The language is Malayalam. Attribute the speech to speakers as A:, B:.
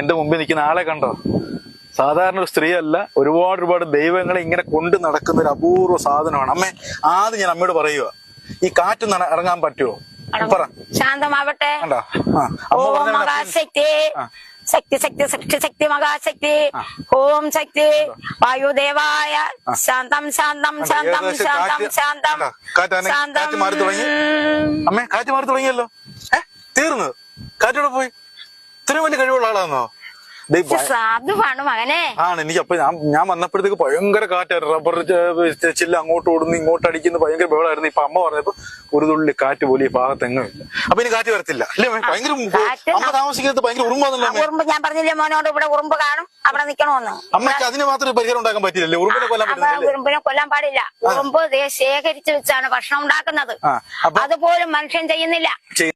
A: എന്റെ മുമ്പിൽ നിൽക്കുന്ന ആളെ കണ്ടോ? സാധാരണ ഒരു സ്ത്രീ അല്ല ഒരുപാട് ഒരുപാട് ദൈവങ്ങളെ ഇങ്ങനെ കൊണ്ട് നടക്കുന്ന ഒരു അപൂർവ സാധനമാണ്. അമ്മേ ആദ്യം ഞാൻ അമ്മയോട് പറയുക ഈ കാറ്റ് ഇറങ്ങാൻ പറ്റുമോ പറ.
B: ശാന്തമാവട്ടെ. ശക്തി ശക്തി ശക്തി ശക്തി മഹാശക്തി. ഓം ശക്തി. വായുദേവായ. ശാന്തം ശാന്തം ശാന്തം ശാന്തം ശാന്തം.
A: ശാന്തം. മാറി തുടങ്ങി. അമ്മേ കാറ്റ് മാറി തുടങ്ങിയല്ലോ. തീർന്നു. കാറ്റോടെ പോയി? ഇത്രയും വലിയ കഴിവുള്ള ആളാണോ ഭയ-
B: സാധുവാണ് മകനെ.
A: ആണ് എനിക്ക് അപ്പൊ ഞാൻ ഞാൻ വന്നപ്പോഴത്തേക്ക് ഭയങ്കര കാറ്റായിരുന്നു റബ്ബർ ചില്ല അങ്ങോട്ട് ഓടുന്നു ഇങ്ങോട്ട് അടിക്കുന്നു. ഭയങ്കര ബഹളമായിരുന്നു ഇപ്പൊ അമ്മ പറഞ്ഞപ്പോ ഒരു തുള്ളി കാറ്റ് പോലെ ഈ ഭാഗത്ത് അപ്പൊ ഇനി കാറ്റ് വരത്തില്ല. അല്ലേ ഭയങ്കര അമ്മ താമസിക്കുന്നത് ഭയങ്കര ഉറുമ്പാന്നല്ലോ
B: ഉറുമ്പ് ഞാൻ പറഞ്ഞില്ലേ മോനോട് ഇവിടെ ഉറുമ്പ് കാണും അവിടെ നിക്കണമെന്ന്
A: അമ്മയ്ക്ക് അതിന് മാത്രം പരിഹാരം ഉണ്ടാക്കാൻ പറ്റില്ലല്ലേ? ഉറുമ്പിനെ കൊല്ലാൻ പറ്റില്ല
B: ഉറുമ്പിനെ കൊല്ലാൻ പാടില്ല. ഉറുമ്പ് ശേഖരിച്ചു വെച്ചാണ് ഭക്ഷണം ഉണ്ടാക്കുന്നത്. അതുപോലും മനുഷ്യൻ ചെയ്യുന്നില്ല.
A: ചെയ്-